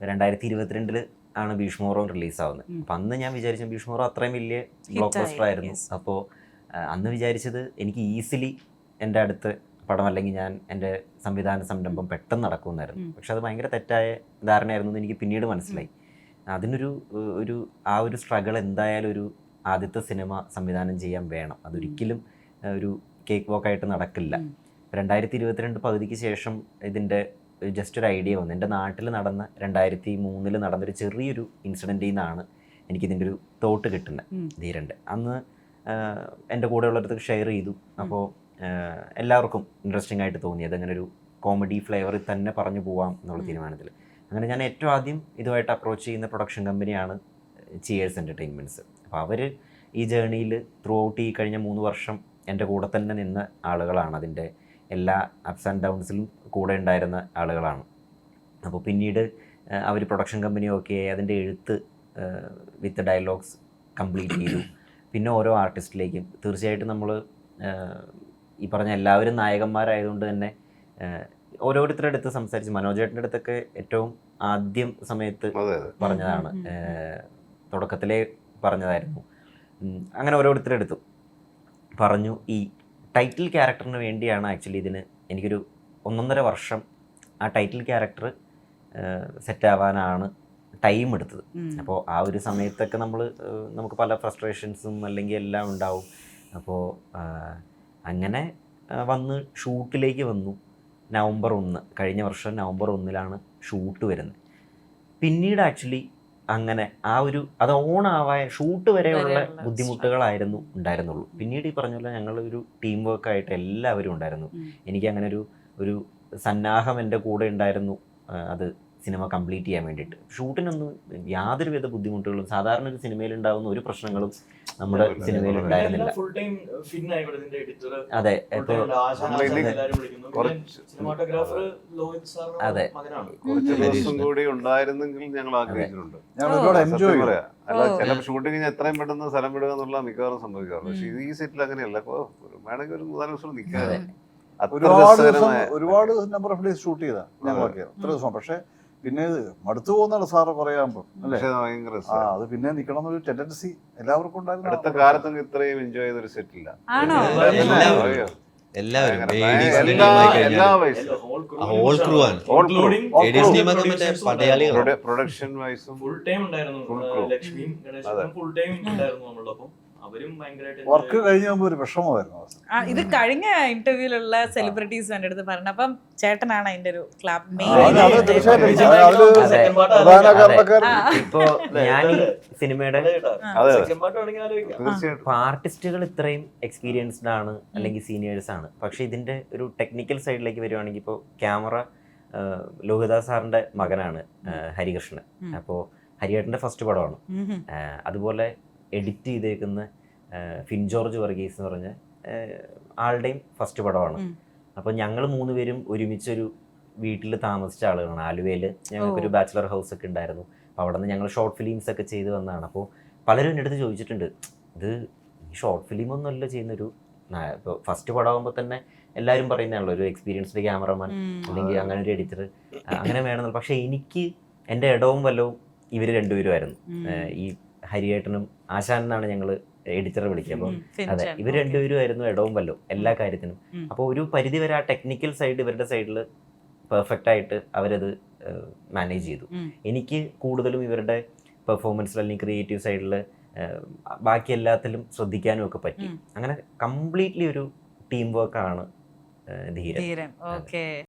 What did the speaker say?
രണ്ടായിരത്തി ഇരുപത്തിരണ്ടിൽ ആണ് ഭീഷ്മോറോ റിലീസാവുന്നത്. അപ്പം അന്ന് ഞാൻ വിചാരിച്ചു ഭീഷ്മോറോ അത്രയും വലിയ ബ്ലോക്ക് ബസ്റ്റർ ആയിരുന്നു. അപ്പോൾ അന്ന് വിചാരിച്ചത് എനിക്ക് ഈസിലി എന്റെ അടുത്ത് പടം അല്ലെങ്കിൽ ഞാൻ എന്റെ സംവിധാന സംരംഭം പെട്ടെന്ന് നടക്കുമെന്നായിരുന്നു. പക്ഷെ അത് ഭയങ്കര തെറ്റായ ധാരണയായിരുന്നു എന്ന് എനിക്ക് പിന്നീട് മനസ്സിലായി. അതിനൊരു ഒരു ആ ഒരു സ്ട്രഗിൾ എന്തായാലും ഒരു ആദ്യത്തെ സിനിമ സംവിധാനം ചെയ്യാൻ വേണം. അതൊരിക്കലും ഒരു കേക്ക് വാക്കായിട്ട് നടക്കില്ല. രണ്ടായിരത്തി ഇരുപത്തിരണ്ട് പകുതിക്ക് ശേഷം ഇതിന്റെ ജസ്റ്റ് ഒരു ഐഡിയ വന്നു. എന്റെ നാട്ടിൽ നടന്ന രണ്ടായിരത്തി മൂന്നിൽ നടന്നൊരു ചെറിയൊരു ഇൻസിഡന്റിൽ നിന്നാണ് എനിക്കിതിന്റെ ഒരു തോട്ട് കിട്ടുന്നത് ധീരണ്ട് ധീരന്റെ അന്ന് എന്റെ കൂടെയുള്ളവർക്ക് ഷെയർ ചെയ്തു. അപ്പോൾ എല്ലാവർക്കും ഇൻട്രസ്റ്റിംഗ് ആയിട്ട് തോന്നി. അതങ്ങനെ ഒരു കോമഡി ഫ്ലേവറിൽ തന്നെ പറഞ്ഞു പോവാം എന്നുള്ള. തീരുമാനത്തിൽ. അങ്ങനെ ഞാൻ ഏറ്റവും ആദ്യം ഇതുമായിട്ട് അപ്രോച്ച് ചെയ്യുന്ന പ്രൊഡക്ഷൻ കമ്പനിയാണ് ചിയേഴ്സ് എന്റർടൈൻമെന്റ്സ് അപ്പോൾ അവർ ഈ ജേണിയിൽ ത്രൂ ഔട്ട് ഈ കഴിഞ്ഞ മൂന്ന് വർഷം എന്റെ കൂടെ തന്നെ നിന്ന ആളുകളാണ് അതിന്റെ എല്ലാ അപ്സ് ആൻഡ് ഡൗൺസിലും കൂടെ ഉണ്ടായിരുന്ന ആളുകളാണ്. അപ്പോൾ പിന്നീട് അവർ പ്രൊഡക്ഷൻ കമ്പനി ഒക്കെ അതിന്റെ എഴുത്ത് വിത്ത് ഡയലോഗ്സ് കംപ്ലീറ്റ് ചെയ്തു. പിന്നെ ഓരോ ആർട്ടിസ്റ്റിലേക്കും തീർച്ചയായിട്ടും നമ്മൾ ഈ പറഞ്ഞ എല്ലാവരും നായകന്മാരായതുകൊണ്ട് തന്നെ ഓരോരുത്തരുടെ അടുത്ത് സംസാരിച്ച് മനോജേട്ടന്റെ അടുത്തൊക്കെ ഏറ്റവും ആദ്യം സമയത്ത് പറഞ്ഞതാണ്. തുടക്കത്തിലേ പറഞ്ഞതായിരുന്നു. അങ്ങനെ ഓരോരുത്തരുടെ അടുത്തും പറഞ്ഞു. ഈ ടൈറ്റിൽ ക്യാരക്ടറിന് വേണ്ടിയാണ് ആക്ച്വലി ഇതിന് എനിക്കൊരു ഒന്നൊന്നര വർഷം ആ ടൈറ്റിൽ ക്യാരക്ടർ സെറ്റാവാനാണ് ടൈം എടുത്തത്. അപ്പോൾ ആ ഒരു സമയത്തൊക്കെ നമ്മൾ നമുക്ക് പല ഫ്രസ്ട്രേഷൻസും അല്ലെങ്കിൽ എല്ലാം ഉണ്ടാവും. അപ്പോൾ അങ്ങനെ വന്ന് ഷൂട്ടിലേക്ക് വന്നു. നവംബർ ഒന്ന് കഴിഞ്ഞ വർഷം നവംബർ ഒന്നിലാണ് ഷൂട്ട് വരുന്നത്. പിന്നീട് ആക്ച്വലി അങ്ങനെ ആ ഒരു അത് ഓണാവാൻ ഷൂട്ട് വരെയുള്ള ബുദ്ധിമുട്ടുകളായിരുന്നു ഉണ്ടായിരുന്നുള്ളൂ. പിന്നീട് ഈ പറഞ്ഞ പോലെ ഞങ്ങൾ ഒരു ടീം വർക്ക് ആയിട്ട് എല്ലാവരും ഉണ്ടായിരുന്നു. എനിക്ക് അങ്ങനെ ഒരു ഒരു സന്നാഹം എന്റെ കൂടെ ഉണ്ടായിരുന്നു. അത് സിനിമ കംപ്ലീറ്റ് ചെയ്യാൻ വേണ്ടിയിട്ട്. ഷൂട്ടിനൊന്നും യാതൊരുവിധ ബുദ്ധിമുട്ടുകളും സാധാരണ ഒരു സിനിമയിൽ ഉണ്ടാകുന്ന ഒരു പ്രശ്നങ്ങളും നമ്മുടെ സിനിമയിൽ ഉണ്ടായിരുന്നില്ല. അതെ അതെ. കൂടി ഉണ്ടായിരുന്നെങ്കിൽ ഞങ്ങൾ ആഗ്രഹിച്ചിട്ടുണ്ട്. ഞാൻ ഓ. ഒരുപാട് എൻജോയ് പറയാ. അല്ല. ചില ഷൂട്ടിങ് എത്രയും പെട്ടെന്ന് സ്ഥലം വിടുക എന്നുള്ള മിക്കവാറും സംഭവിക്കാറുണ്ട് പക്ഷെ ഈ സെറ്റിൽ അങ്ങനെയല്ല. വേണമെങ്കിൽ ഒരു മൂന്നാൽ ദിവസം നിൽക്കാതെ. ഒരുപാട് ഒരുപാട് നമ്പർ ഓഫ് ഡേയ്സ് ഷൂട്ട് ചെയ്താ ഞങ്ങളൊക്കെ. ഇത്ര ദിവസം. പക്ഷെ പിന്നെ ഇത് മടുത്തു പോകുന്നതാണ് സാറ് കുറെ അല്ലേ? അത് ഭയങ്കര ആ അത് പിന്നെ നിക്കണം എന്നൊരു ടെൻഡൻസി എല്ലാവർക്കും ഉണ്ടായിരുന്നു. അടുത്ത കാലത്തൊന്നും ഇത്രയും എൻജോയ് ചെയ്ത ഒരു സെറ്റില്ല ആണോ? എല്ലാവരും. crew ആണ്. ലേഡീസ് ടീമൊക്കെ മറ്റേ പ്രൊഡക്ഷൻ വൈസും ഫുൾ ടൈം ഉണ്ടായിരുന്നു. ലക്ഷ്മിയും ഗണേശനും ഫുൾ ടൈം ഉണ്ടായിരുന്നു നമ്മളൊപ്പം വർക്ക് കഴിഞ്ഞ ഒരു വിഷമമായിരുന്നു ഇത് കഴിഞ്ഞ ഇന്റർവ്യൂലുള്ള സെലിബ്രിറ്റീസ് എന്റെ അടുത്ത് പറഞ്ഞു അപ്പം ചേട്ടനാണ് അതിന്റെ ഒരു ക്ലാബ്. ഇപ്പോ ഞാൻ സിനിമയുടെ അതെ അതെ സെക്കൻഡ് പാർട്ട് വേണമെങ്കിൽ ആലോചിക്കാം. ആർട്ടിസ്റ്റുകൾ ഇത്രയും എക്സ്പീരിയൻസ്ഡ് ആണ് അല്ലെങ്കിൽ സീനിയേഴ്സ് ആണ്. പക്ഷെ ഇതിന്റെ ഒരു ടെക്നിക്കൽ സൈഡിലേക്ക് വരുവാണെങ്കിൽ ഇപ്പോ ക്യാമറ ലോഹിതാസ് സാറിന്റെ മകനാണ് ഹരികൃഷ്ണൻ. അപ്പോ അപ്പോൾ ഹരിയേട്ടന്റെ ഫസ്റ്റ് പടമാണ്. അതുപോലെ എഡിറ്റ് ചെയ്തേക്കുന്ന ഫിൻ ജോർജ് വർഗീസ് എന്ന് പറഞ്ഞ ആളുടെയും ഫസ്റ്റ് പടമാണ്. അപ്പോൾ ഞങ്ങൾ മൂന്നുപേരും ഒരുമിച്ചൊരു വീട്ടിൽ താമസിച്ച ആളുകളാണ്. ആലുവയിൽ ഞങ്ങൾക്കൊരു ബാച്ചിലർ ഹൗസ് ഒക്കെ ഉണ്ടായിരുന്നു. അപ്പോൾ അവിടെ നിന്ന് ഞങ്ങൾ ഷോർട്ട് ഫിലിംസ് ഒക്കെ ചെയ്ത് വന്നതാണ്. അപ്പോൾ പലരും എന്റെ അടുത്ത് ചോദിച്ചിട്ടുണ്ട് ഇത് ഷോർട്ട് ഫിലിം ഒന്നുമല്ല ചെയ്യുന്നൊരു ഇപ്പോൾ ഫസ്റ്റ് പടമാകുമ്പോൾ തന്നെ എല്ലാവരും പറയുന്നതാണല്ലോ ഒരു എക്സ്പീരിയൻസ്ഡ് ക്യാമറമാൻ അല്ലെങ്കിൽ അങ്ങനെ ഒരു എഡിറ്റർ അങ്ങനെ വേണമെന്നുള്ള പക്ഷേ എനിക്ക് എന്റെ ഇടവും വല്ലവും ഇവർ രണ്ടുപേരുമായിരുന്നു. ഈ ഹരിയേട്ടനും ആശാൻ എന്നാണ് ഞങ്ങൾ എഡിറ്ററെ വിളിക്കുക അപ്പോൾ അതെ ഇവർ രണ്ടുപേരും ആയിരുന്നു ഇടവും വല്ലോ എല്ലാ കാര്യത്തിനും. അപ്പോൾ ഒരു പരിധി വരെ ആ ടെക്നിക്കൽ സൈഡ് ഇവരുടെ സൈഡിൽ പെർഫെക്റ്റ് ആയിട്ട് അവരത് മാനേജ് ചെയ്തു. എനിക്ക് കൂടുതലും ഇവരുടെ പെർഫോമൻസിൽ അല്ലെങ്കിൽ ക്രിയേറ്റീവ് സൈഡിൽ ബാക്കി എല്ലാത്തിലും ശ്രദ്ധിക്കാനും ഒക്കെ പറ്റി. അങ്ങനെ കംപ്ലീറ്റ്ലി ഒരു ടീം വർക്കാണ് ധീരം ധീരൻ. ഓക്കെ.